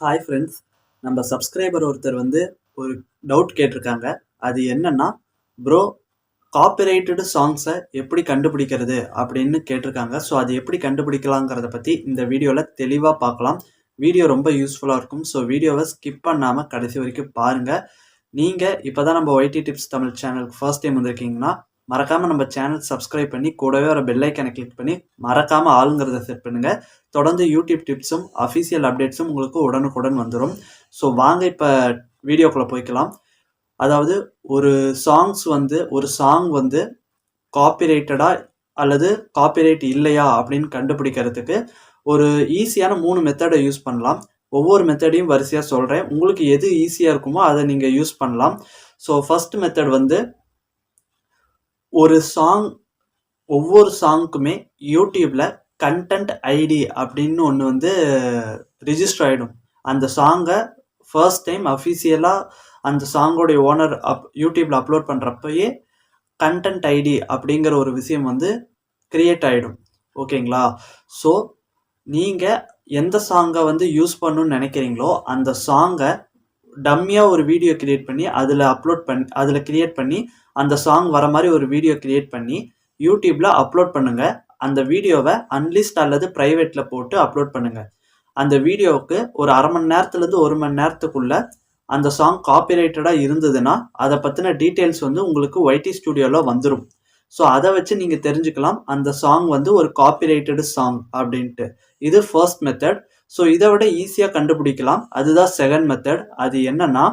Hi friends நம்ம subscriber ஒருத்தர் வந்து ஒரு டவுட் கேட்டிருக்காங்க. அது என்னன்னா ப்ரோ காப்பிரைட்டடு சாங்ஸை எப்படி கண்டுபிடிக்கிறது அப்படின்னு கேட்டிருக்காங்க. ஸோ அது எப்படி கண்டுபிடிக்கலாங்கிறத பற்றி இந்த வீடியோவில் தெளிவாக பார்க்கலாம். வீடியோ ரொம்ப யூஸ்ஃபுல்லாக இருக்கும். ஸோ வீடியோவை ஸ்கிப் பண்ணாமல் கடைசி வரைக்கும் பாருங்கள் நீங்கள் இப்போ தான் நம்ம ஒய்டி டிப்ஸ் தமிழ் சேனலுக்கு ஃபர்ஸ்ட் டைம் வந்திருக்கீங்கன்னா மறக்காமல் நம்ம சேனல் சப்ஸ்கிரைப் பண்ணி கூடவே ஒரு பெல்லைக்கனை கிளிக் பண்ணி மறக்காமல் ஆளுங்கிறத செட் பண்ணுங்கள் தொடர்ந்து யூடியூப் டிப்ஸும் அஃபீஷியல் அப்டேட்ஸும் உங்களுக்கு உடனுக்குடன் வந்துடும் ஸோ வாங்க இப்போ வீடியோக்குள்ளே போய்க்கலாம். அதாவது ஒரு சாங்ஸ் வந்து ஒரு சாங் வந்து காப்பிரைட்டடா அல்லது காப்பிரைட் இல்லையா அப்படின்னு கண்டுபிடிக்கிறதுக்கு ஒரு ஈஸியான மூணு மெத்தடை யூஸ் பண்ணலாம். ஒவ்வொரு மெத்தடையும் வரிசையாக சொல்கிறேன் உங்களுக்கு எது ஈஸியாக இருக்குமோ அதை நீங்கள் யூஸ் பண்ணலாம். ஸோ ஃபஸ்ட் மெத்தட் வந்து ஒரு சாங் ஒவ்வொரு சாங்க்குமே யூடியூப்பில் கண்டென்ட் ஐடி அப்படின்னு ஒன்று வந்து ரிஜிஸ்டர் ஆகிடும் அந்த சாங்கை ஃபர்ஸ்ட் டைம் அஃபிஷியலாக அந்த சாங்கோடைய ஓனர் அப் யூடியூப்பில் அப்லோட் பண்ணுறப்பயே கண்டென்ட் ஐடி அப்படிங்கிற ஒரு விஷயம் வந்து க்ரியேட் ஆகிடும் ஓகேங்களா? ஸோ நீங்கள் எந்த சாங்கை வந்து யூஸ் பண்ணணும்னு நினைக்கிறீங்களோ அந்த சாங்கை டம்மியாக ஒரு வீடியோ கிரியேட் பண்ணி அதில் அப்லோட் பண்ணி அதில் கிரியேட் பண்ணி அந்த சாங் வர மாதிரி ஒரு வீடியோ கிரியேட் பண்ணி யூடியூப்பில் அப்லோட் பண்ணுங்கள் அந்த வீடியோவை அன்லிஸ்ட் அல்லது ப்ரைவேட்டில் போட்டு அப்லோட் பண்ணுங்கள் அந்த வீடியோவுக்கு ஒரு அரை மணி நேரத்துலேருந்து ஒரு மணி நேரத்துக்குள்ள அந்த சாங் காப்பிரைட்டடாக இருந்ததுன்னா அதை பற்றின டீட்டெயில்ஸ் வந்து உங்களுக்கு ஒய்டி ஸ்டுடியோவில் வந்துடும் ஸோ அதை வச்சு நீங்கள் தெரிஞ்சுக்கலாம். அந்த சாங் வந்து ஒரு காப்பிரைட்டடு சாங் அப்படின்ட்டு. இது ஃபர்ஸ்ட் மெத்தட் ஸோ இதை விட ஈஸியாக கண்டுபிடிக்கலாம். அதுதான் செகண்ட் மெத்தட் அது என்னன்னா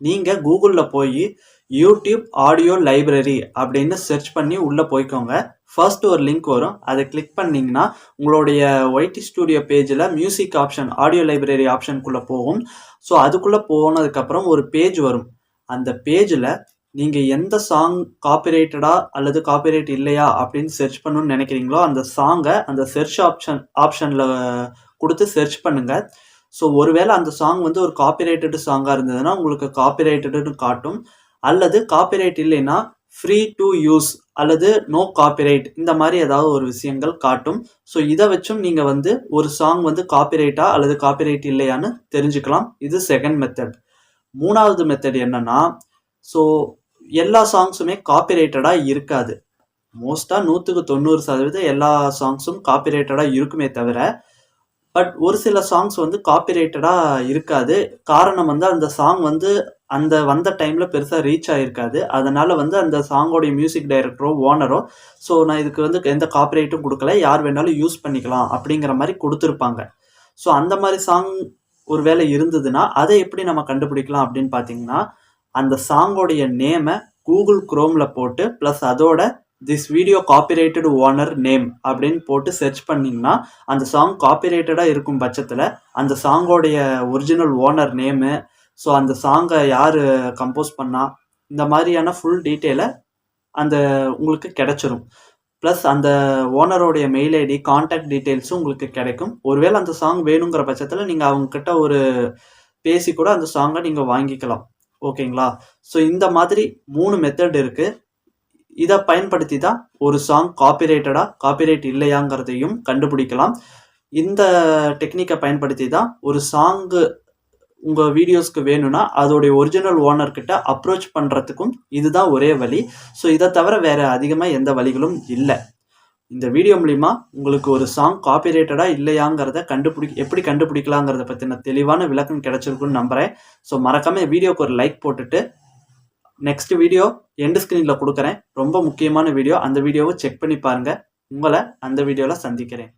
நீங்கள் கூகுளில் போய் யூடியூப் ஆடியோ லைப்ரரி அப்படின்னு சர்ச் பண்ணி உள்ளே போய்க்கோங்க. ஃபர்ஸ்ட் ஒரு லிங்க் வரும். அதை கிளிக் பண்ணிங்கன்னா உங்களுடைய ஒய்டி ஸ்டூடியோ பேஜில் மியூசிக் ஆப்ஷன் ஆடியோ லைப்ரரி ஆப்ஷனுக்குள்ளே போகும். ஸோ அதுக்குள்ளே போனதுக்கப்புறம் ஒரு பேஜ் வரும். அந்த பேஜில் நீங்கள் எந்த சாங் காப்பிரைட்டடா அல்லது காப்பிரைட் இல்லையா அப்படின்னு சர்ச் பண்ணணும்னு நினைக்கிறீங்களோ அந்த சாங்கை அந்த சர்ச் ஆப்ஷன் ஆப்ஷனில் கொடுத்து சர்ச் பண்ணுங்கள் ஸோ ஒருவேளை அந்த சாங் வந்து ஒரு காப்பிரைட்டடு சாங்காக இருந்ததுன்னா உங்களுக்கு காப்பிரைட்டடுன்னு காட்டும். அல்லது காப்பிரைட் இல்லைன்னா ஃப்ரீ டு யூஸ் அல்லது நோ காப்பிரைட் இந்த மாதிரி ஏதாவது ஒரு விஷயங்கள் காட்டும். ஸோ இதை வச்சும் நீங்கள் வந்து ஒரு சாங் வந்து காப்பிரைட்டா அல்லது காப்பிரைட் இல்லையான்னு தெரிஞ்சுக்கலாம். இது செகண்ட் மெத்தட் மூணாவது மெத்தட் என்னன்னா ஸோ எல்லா சாங்ஸுமே காப்பிரைட்டடாக இருக்காது. மோஸ்ட்டாக நூற்றுக்கு தொண்ணூறு சதவீதம் எல்லா சாங்ஸும் காப்பிரைட்டடாக இருக்குமே தவிர பட் ஒரு சில சாங்ஸ் வந்து காப்பிரைட்டடாக இருக்காது. காரணம் வந்து அந்த சாங் வந்து அந்த வந்த டைமில் பெருசாக ரீச் ஆகிருக்காது அதனால் வந்து அந்த சாங்கோடைய மியூசிக் டைரக்டரோ ஓனரோ ஸோ நான் இதுக்கு வந்து எந்த காப்பிரைட்டும் கொடுக்கல. யார் வேணாலும் யூஸ் பண்ணிக்கலாம் அப்படிங்கிற மாதிரி கொடுத்துருப்பாங்க. ஸோ அந்த மாதிரி சாங் ஒரு வேலை இருந்ததுன்னா அதை எப்படி நம்ம கண்டுபிடிக்கலாம் அப்படின்னு பார்த்தீங்கன்னா அந்த சாங்கோடைய நேமை கூகுள் குரோமில் போட்டு ப்ளஸ் அதோட this video copyrighted owner name அப்படின்னு போட்டு சர்ச் பண்ணிங்கன்னா அந்த சாங் காப்பிரைட்டடாக இருக்கும் பட்சத்தில் அந்த சாங்கோடைய ஒரிஜினல் ஓனர் நேமு ஸோ அந்த சாங்கை யார் கம்போஸ் பண்ணா இந்த மாதிரியான ஃபுல் டீட்டெயிலை அந்த உங்களுக்கு கிடைச்சிரும். ப்ளஸ் அந்த ஓனரோடைய மெயில் ஐடி காண்டாக்ட் டீட்டெயில்ஸும் உங்களுக்கு கிடைக்கும். ஒருவேளை அந்த சாங் வேணுங்கிற பட்சத்தில் நீங்கள் அவங்கக்கிட்ட ஒரு பேசி கூட அந்த சாங்கை நீங்கள் வாங்கிக்கலாம். ஓகேங்களா? ஸோ இந்த மாதிரி மூணு மெத்தட் இருக்குது இதை பயன்படுத்தி தான் ஒரு சாங் காப்பிரைட்டடா காப்பிரைட் இல்லையாங்கிறதையும் கண்டுபிடிக்கலாம். இந்த டெக்னிக்கை பயன்படுத்தி தான் ஒரு சாங்கு உங்கள் வீடியோஸ்க்கு வேணும்னா அதோடைய ஒரிஜினல் ஓனர்கிட்ட அப்ரோச் பண்ணுறதுக்கும் இதுதான் ஒரே வழி. ஸோ இதை தவிர வேறு அதிகமாக எந்த வழிகளும் இல்லை. இந்த வீடியோ மூலிமா உங்களுக்கு ஒரு சாங் காப்பிரேட்டடாக இல்லையாங்கிறத கண்டுபிடி எப்படி கண்டுபிடிக்கலாங்கிறத பற்றின தெளிவான விளக்கம் கிடச்சிருக்குன்னு நம்புகிறேன் ஸோ மறக்காமல் வீடியோக்கு ஒரு லைக் போட்டுட்டு நெக்ஸ்ட் வீடியோ எண்டு ஸ்க்ரீனில் கொடுக்குறேன். ரொம்ப முக்கியமான வீடியோ அந்த வீடியோவை செக் பண்ணி பாருங்கள் உங்களை அந்த வீடியோவில் சந்திக்கிறேன்.